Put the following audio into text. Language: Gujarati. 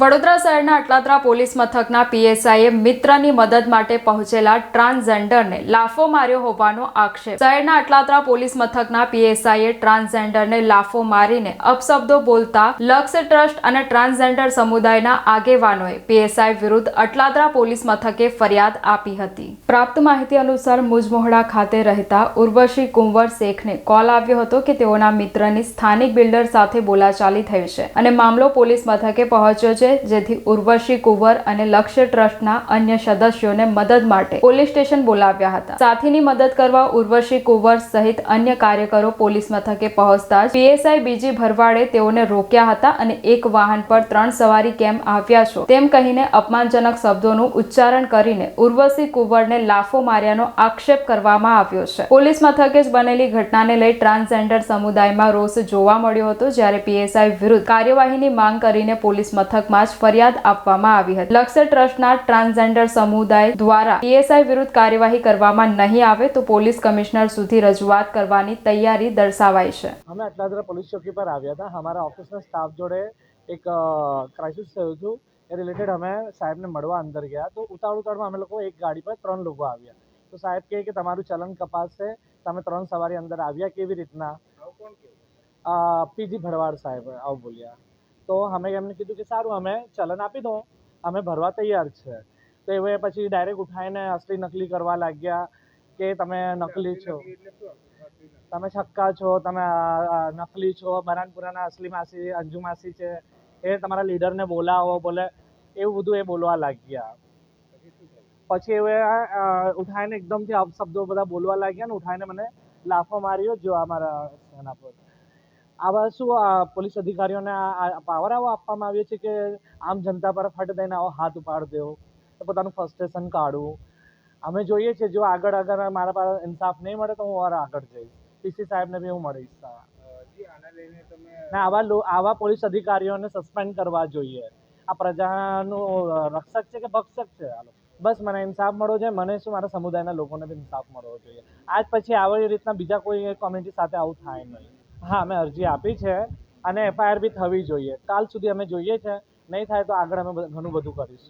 વડોદરા શહેરના અટલાદરા પોલીસ મથકના પીએસઆઈએ મિત્રની મદદ માટે પહોંચેલા ટ્રાન્સજેન્ડરને લાફો માર્યો હોવાનો આક્ષેપ. શહેરના અટલાદરા પોલીસ મથકના પીએસઆઈએ ટ્રાન્સજેન્ડરને લાફો મારીને અપશબ્દો બોલતા લક્ષ્ય ટ્રસ્ટ અને ટ્રાન્સજેન્ડર સમુદાયના આગેવાનોએ પીએસઆઈ વિરુદ્ધ અટલાદરા પોલીસ મથકે ફરિયાદ આપી હતી. પ્રાપ્ત માહિતી અનુસાર મુજમોહડા ખાતે રહેતા ઉર્વશી કુંવર શેખને કોલ આવ્યો હતો કે તેઓના મિત્રની સ્થાનિક બિલ્ડર સાથે બોલાચાલી થઈ છે અને મામલો પોલીસ મથકે પહોંચ્યો છે જેથી ઉર્વશી કુંવર અને લક્ષ્ય ટ્રસ્ટના અન્ય સદસ્યોને મદદ માટે પોલીસ સ્ટેશન બોલાવ્યા હતા. સાથીની મદદ કરવા ઉર્વશી કુંવર સહિત અન્ય કાર્યકરો પોલીસ મથકે પહોંચતા જ પીએસઆઈ બીજી ભરવાડે તેઓને રોક્યા હતા અને એક વાહન પર ત્રણ સવારી કેમ આવ્યા છો, તેમ કહીને અપમાનજનક શબ્દોનું ઉચ્ચારણ કરીને ઉર્વશી કુંવરને લાફો માર્યાનો આક્ષેપ કરવામાં આવ્યો છે. પોલીસ મથકે જ બનેલી ઘટનાને લઈ ટ્રાન્સજેન્ડર સમુદાયમાં રોષ જોવા મળ્યો હતો, જ્યારે પીએસઆઈ વિરુદ્ધ કાર્યવાહીની માંગ કરીને પોલીસ મથકમાં જ ફરિયાદ આપવામાં આવી હતી. લક્ષ્ય ટ્રસ્ટના ટ્રાન્સજેન્ડર સમુદાય દ્વારા પીએસઆઈ વિરુદ્ધ કાર્યવાહી કરવામાં નહીં આવે તો પોલીસ કમિશનર સુધી રજૂઆત કરવાની તૈયારી દર્શાવાઈ છે. અમે અટલાદરા પોલીસ ચોકી પર આવ્યા હતા. અમારા ઓફિસના સ્ટાફ જોડે એક ક્રાઇસિસ થયું હતું. એ રિલેટેડ અમે સાહેબને મળવા અંદર ગયા. તો ઉતાળ ઉતાળમાં અમે લોકો એક ગાડી પર ત્રણ લોકો આવ્યા. તો સાહેબ કહે કે તમારું ચલન છે તમે ત્રણ સવારી અંદર આવ્યા કેવી રીતના? પીજી ભરવાડ સાહેબ આવું બોલ્યા. તો અમે એમને કીધું કે સારું, અમે ચલન આપી દો અમે ભરવા તૈયાર છે. તો એ પછી ડાયરેક્ટ ઉઠાઈને અસલી નકલી કરવા લાગ્યા કે તમે નકલી છો. તમે છક્કા છો, તમે નકલી છો, બરાનપુરાના અસલી માસી, અંજુ માસી છે. એ તમારા લીડરને બોલાવો, બોલે, એવું બધું એ બોલવા લાગ્યા. પછી એ ઉઠાઈને એકદમથી અપશબ્દો બધા બોલવા લાગ્યા ને ઉઠાઈને મને લાફો માર્યો, જો અમારા એના પર આવા શું આ પોલીસ અધિકારીઓને પાવર આવો આપવામાં આવ્યો છે કે આમ જનતા પર ફટ દઈને આવો હાથ ઉપાડ દેવો તો પોતાનું ફ્રસ્ટ્રેશન કાઢવું. અમે જોઈએ છીએ જો આગળ આગળ મારા પાસે ઇન્સાફ નહીં મળે તો હું વાર આગળ જઈશ. પીસી સાહેબને બી હું મળીશ ના આવા આવા પોલીસ અધિકારીઓને સસ્પેન્ડ કરવા જોઈએ. આ પ્રજાનું રક્ષક છે કે ભક્ષક છે? આ લોકો? બસ મને ઇન્સાફ મળવો જોઈએ. મને શું મારા સમુદાયના લોકોને બી ઇન્સાફ મળવો જોઈએ. આજ પછી આવી રીતના બીજા કોઈ કોમ્યુનિટી સાથે આવું થાય નહીં. હા, અમે અરજી આપી છે અને એફઆઈઆર બી થવી જોઈએ. કાલ સુધી અમે જોઈએ છે. નહીં થાય તો આગળ અમે ઘણું બધું કરીશું.